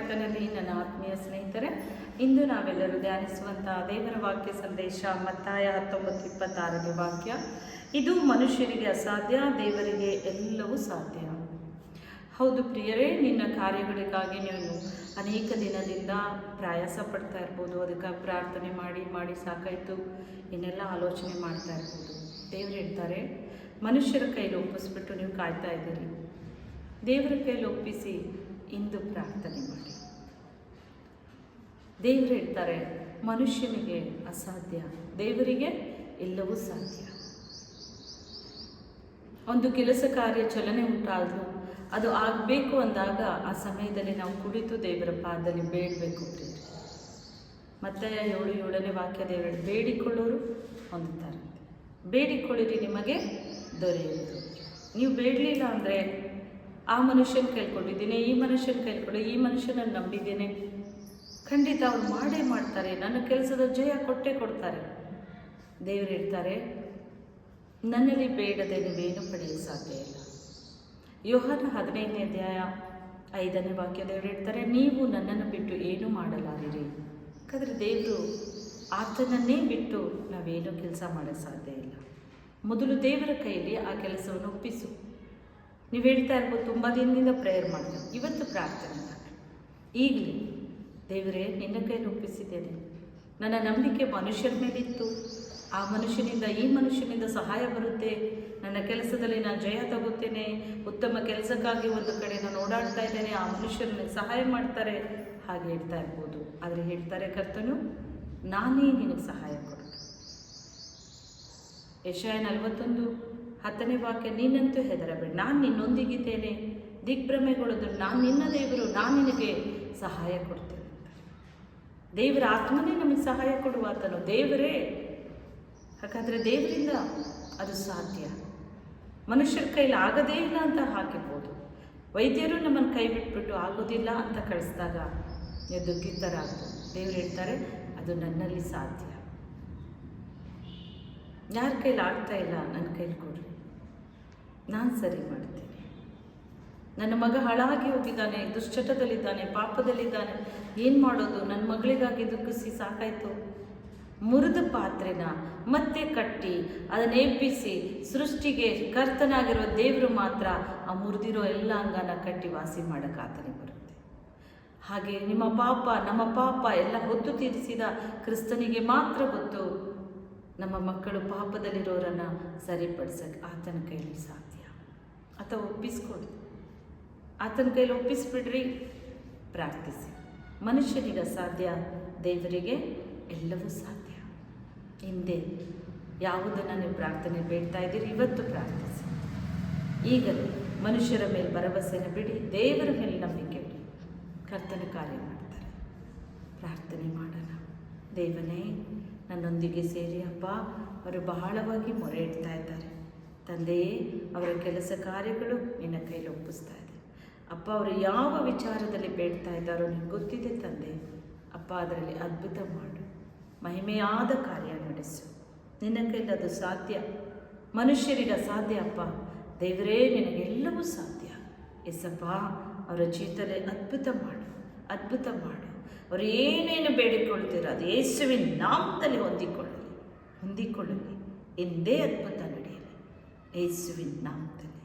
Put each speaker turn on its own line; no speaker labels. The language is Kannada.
ಕರ್ತನಲ್ಲಿ ನನ್ನ ಆತ್ಮೀಯ ಸ್ನೇಹಿತರೆ, ಇಂದು ನಾವೆಲ್ಲರೂ ಧ್ಯಾನಿಸುವಂತಹ ದೇವರ ವಾಕ್ಯ ಸಂದೇಶ ಮತ್ತಾಯ ಹತ್ತೊಂಬತ್ತು ಇಪ್ಪತ್ತಾರನೇ ವಾಕ್ಯ. ಇದು ಮನುಷ್ಯರಿಗೆ ಅಸಾಧ್ಯ, ದೇವರಿಗೆ ಎಲ್ಲವೂ ಸಾಧ್ಯ. ಹೌದು ಪ್ರಿಯರೇ, ನಿನ್ನ ಕಾರ್ಯಗಳಿಗಾಗಿ ನೀನು ಅನೇಕ ದಿನದಿಂದ ಪ್ರಯಾಸ ಪಡ್ತಾ ಇರ್ಬೋದು. ಅದಕ್ಕೆ ಪ್ರಾರ್ಥನೆ ಮಾಡಿ ಮಾಡಿ ಸಾಕಾಯಿತು. ಇನ್ನೆಲ್ಲ ಆಲೋಚನೆ ಮಾಡ್ತಾ ಇರ್ಬೋದು. ದೇವರು ಹೇಳ್ತಾರೆ, ಮನುಷ್ಯರ ಕೈಲಿ ಒಪ್ಪಿಸ್ಬಿಟ್ಟು ನೀವು ಕಾಯ್ತಾ ಇದ್ದೀರಿ. ದೇವರ ಕೈಲಿ ಒಪ್ಪಿಸಿ ಇಂದು ಪ್ರಾರ್ಥನೆ ಮಾಡಿ. ದೇವರು ಹೇಳ್ತಾರೆ, ಮನುಷ್ಯನಿಗೆ ಅಸಾಧ್ಯ, ದೇವರಿಗೆ ಎಲ್ಲವೂ ಸಾಧ್ಯ. ಒಂದು ಕೆಲಸ ಕಾರ್ಯ ಚಲನೆ ಉಂಟಾದರೂ ಅದು ಆಗಬೇಕು ಅಂದಾಗ ಆ ಸಮಯದಲ್ಲಿ ನಾವು ಕುಳಿತು ದೇವರ ಪಾದದಲ್ಲಿ ಬೇಡಬೇಕು ಪ್ರೀತಿ ಮತ್ತೆ ಏಳು ಏಳನೇ ವಾಕ್ಯ ದೇವರು ಬೇಡಿಕೊಳ್ಳೋರು ಹೊಂದುತ್ತಾರೆ. ಬೇಡಿಕೊಳ್ಳಿರಿ, ನಿಮಗೆ ದೊರೆಯುವುದು. ನೀವು ಬೇಡಲಿಲ್ಲ ಅಂದರೆ ಆ ಮನುಷ್ಯನ ಕೇಳ್ಕೊಂಡಿದ್ದೀನಿ, ಈ ಮನುಷ್ಯನ ಕೇಳ್ಕೊಂಡು, ಈ ಮನುಷ್ಯನನ್ನು ನಂಬಿದ್ದೇನೆ. ಖಂಡಿತ ಅವ್ರು ಮಾಡೇ ಮಾಡ್ತಾರೆ, ನನ್ನ ಕೆಲಸದ ಜಯ ಕೊಟ್ಟೇ ಕೊಡ್ತಾರೆ. ದೇವರು ಹೇಳ್ತಾರೆ, ನನ್ನಲ್ಲಿ ಬೇಡದೆ ನೀವೇನು ಪಡೆಯಲು ಸಾಧ್ಯ ಇಲ್ಲ. ಯೋಹನ ಹದಿನೈದನೇ ಅಧ್ಯಾಯ ಐದನೇ ವಾಕ್ಯ ದೇವರು ಹೇಳ್ತಾರೆ, ನೀವು ನನ್ನನ್ನು ಬಿಟ್ಟು ಏನು ಮಾಡಲಾರಿರಿ? ಯಾಕಂದರೆ ದೇವರು ಆತನನ್ನೇ ಬಿಟ್ಟು ನಾವೇನು ಕೆಲಸ ಮಾಡೋಕ್ಕೆ ಸಾಧ್ಯ ಇಲ್ಲ. ಮೊದಲು ದೇವರ ಕೈಯಲ್ಲಿ ಆ ಕೆಲಸವನ್ನು ಒಪ್ಪಿಸು. ನೀವು ಹೇಳ್ತಾ ಇರ್ಬೋದು, ತುಂಬ ದಿನದಿಂದ ಪ್ರೇಯರ್ ಮಾಡ್ತೀವಿ. ಇವತ್ತು ಪ್ರಾರ್ಥನೆ ಈಗಲೇ, ದೇವರೇ, ನಿನ್ನ ಕೈಯಲ್ಲಿ ಒಪ್ಪಿಸಿದ್ದೇನೆ ನನ್ನ ನಂಬಿಕೆ ಮನುಷ್ಯರ ಮೇಲಿತ್ತು. ಆ ಮನುಷ್ಯನಿಂದ, ಈ ಮನುಷ್ಯನಿಂದ ಸಹಾಯ ಬರುತ್ತೆ. ನನ್ನ ಕೆಲಸದಲ್ಲಿ ನಾನು ಜಯ ತಗೋತೇನೆ. ಉತ್ತಮ ಕೆಲಸಕ್ಕಾಗಿ ಒಂದು ಕಡೆ ನಾನು ಓಡಾಡ್ತಾ ಇದ್ದೇನೆ. ಆ ಮನುಷ್ಯರನ್ನ ಸಹಾಯ ಮಾಡ್ತಾರೆ. ಹಾಗೆ ಹೇಳ್ತಾ ಇರ್ಬೋದು. ಆದರೆ ಹೇಳ್ತಾರೆ ಕರ್ತನು, ನಾನೇ ನಿನಗೆ ಸಹಾಯ ಕೊಡ್ತೀನಿ ಯಶಾಯ ನಲವತ್ತೊಂದು ಹತ್ತನೇ ವಾಕ್ಯ, ನೀನಂತೂ ಹೆದರಬೇಡ, ನಾನು ನಿನ್ನೊಂದಿಗಿದ್ದೇನೆ. ದಿಗ್ಭ್ರಮೆಗೊಳ್ಳೋದು ನಾನು ನಿನ್ನ ದೇವರು, ನಾನು ನಿನಗೆ ಸಹಾಯ ಕೊಡ್ತೇನೆ. ದೇವರ ಆತ್ಮನೇ ನಮಗೆ ಸಹಾಯ ಕೊಡುವ ಆತನು ದೇವರೇ, ಹಾಗಾದರೆ ದೇವರಿಂದ ಅದು ಸಾಧ್ಯ? ಮನುಷ್ಯರ ಕೈಲಿ ಆಗದೇ ಇಲ್ಲ ಅಂತ ಹಾಕಿರ್ಬೋದು ವೈದ್ಯರು ನಮ್ಮನ್ನು ಕೈ ಬಿಟ್ಬಿಟ್ಟು ಆಗೋದಿಲ್ಲ ಅಂತ ಕಳಿಸಿದಾಗ ನೀವು ದುಃಖಿತರಾಗ್ಬೋದು ದೇವರು ಹೇಳ್ತಾರೆ, ಅದು ನನ್ನಲ್ಲಿ ಸಾಧ್ಯ. ಯಾರ ಕೈಲಿ ಆಗ್ತಾ ಇಲ್ಲ ನನ್ನ ಕೈಲಿ ಕೊಡ್ರಿ. ನಾನು ಸರಿ ಮಾಡ್ತೀನಿ. ನನ್ನ ಮಗ ಹಾಳಾಗಿ ಹೋಗಿದ್ದಾನೆ, ದುಶ್ಚಟದಲ್ಲಿದ್ದಾನೆ, ಪಾಪದಲ್ಲಿದ್ದಾನೆ. ಏನು ಮಾಡೋದು? ನನ್ನ ಮಗಳಿಗಾಗಿ ದುಃಖಿಸಿ ಸಾಕಾಯ್ತು. ಮುರಿದ ಪಾತ್ರೆನ ಮತ್ತೆ ಕಟ್ಟಿ, ಅದನ್ನು ಎಬ್ಬಿಸಿ, ಸೃಷ್ಟಿಗೆ ಕರ್ತನಾಗಿರೋ ದೇವರು ಮಾತ್ರ ಆ ಮುರಿದಿರೋ ಎಲ್ಲ ಅಂಗನ ಕಟ್ಟಿ ವಾಸಿ ಮಾಡಕ್ಕೆ ಆತನಿಗೆ ಬರುತ್ತೆ. ಹಾಗೆ ನಿಮ್ಮ ಪಾಪ, ನಮ್ಮ ಪಾಪ ಎಲ್ಲ ಹೊತ್ತು ತೀರಿಸಿದ ಕ್ರಿಸ್ತನಿಗೆ ಮಾತ್ರ ಗೊತ್ತು. ನಮ್ಮ ಮಕ್ಕಳು ಪಾಪದಲ್ಲಿರೋರನ್ನು ಸರಿಪಡಿಸೋಕ್ಕೆ ಆತನ ಕೈಲಿ ಸಾಧ್ಯ. ಅಥವಾ ಒಪ್ಪಿಸ್ಕೊಡಿ. ಆತನ ಕೈಲಿ ಒಪ್ಪಿಸ್ಬಿಡ್ರಿ. ಪ್ರಾರ್ಥಿಸಿ. ಮನುಷ್ಯನಿಗೆ ಸಾಧ್ಯ, ದೇವರಿಗೆ ಎಲ್ಲವೂ ಸಾಧ್ಯ. ಹಿಂದೆ ಯಾವುದನ್ನು ನೀವು ಪ್ರಾರ್ಥನೆ ಬೇಡ್ತಾ ಇದ್ದೀರಿ, ಇವತ್ತು ಪ್ರಾರ್ಥಿಸಿ. ಈಗಲೇ ಮನುಷ್ಯರ ಮೇಲೆ ಭರವಸೆಯನ್ನು ಬಿಡಿ, ದೇವರ ಮೇಲೆ ನಂಬಿಕೆ ಬಿಡಿ ಕರ್ತನ ಕಾರ್ಯ ಮಾಡ್ತಾರೆ. ಪ್ರಾರ್ಥನೆ ಮಾಡೋಣ. ದೇವನೇ ನನ್ನೊಂದಿಗೆ ಸೇರಿ ಅಪ್ಪ ಅವರು ಬಹಳವಾಗಿ ಮೊರೆ ಇಡ್ತಾ ಇದ್ದಾರೆ. ತಂದೆಯೇ, ಅವರ ಕೆಲಸ ಕಾರ್ಯಗಳು ನಿನ್ನ ಕೈಲಿ ಒಪ್ಪಿಸ್ತಾ ಇದೆ. ಅಪ್ಪ ಅವರು ಯಾವ ವಿಚಾರದಲ್ಲಿ ಬೇಡ್ತಾ ಇದ್ದಾರೋ ನಿಮ್ಗೆ ಗೊತ್ತಿದೆ ತಂದೆ. ಅಪ್ಪ ಅದರಲ್ಲಿ ಅದ್ಭುತ ಮಾಡು. ಮಹಿಮೆಯಾದ ಕಾರ್ಯ ನಡೆಸು. ನಿನ್ನ ಕೈಲಿ ಅದು ಸಾಧ್ಯ. ಮನುಷ್ಯರಿಗೆ ಅಸಾಧ್ಯ ಅಪ್ಪ. ದೇವರೇ, ನಿನಗೆಲ್ಲವೂ ಸಾಧ್ಯ. ಎಸ್ಸಪ್ಪ ಅವರ ಜೀವಿತದಲ್ಲಿ ಅದ್ಭುತ ಮಾಡು. ಅದ್ಭುತ ಮಾಡು. ಅವರು ಏನೇನು ಬೇಡಿಕೊಳ್ತೀರೋ ಅದು ಯೇಸುವಿನ ನಾಮದಲ್ಲಿ ಹೊಂದಿಕೊಳ್ಳಲಿ ಹೊಂದಿಕೊಳ್ಳಲಿ ಎಂದೇ ಅದ್ಭುತ ನಡೆಯಲಿ. ಯೇಸುವಿನ ನಾಮದಲ್ಲಿ.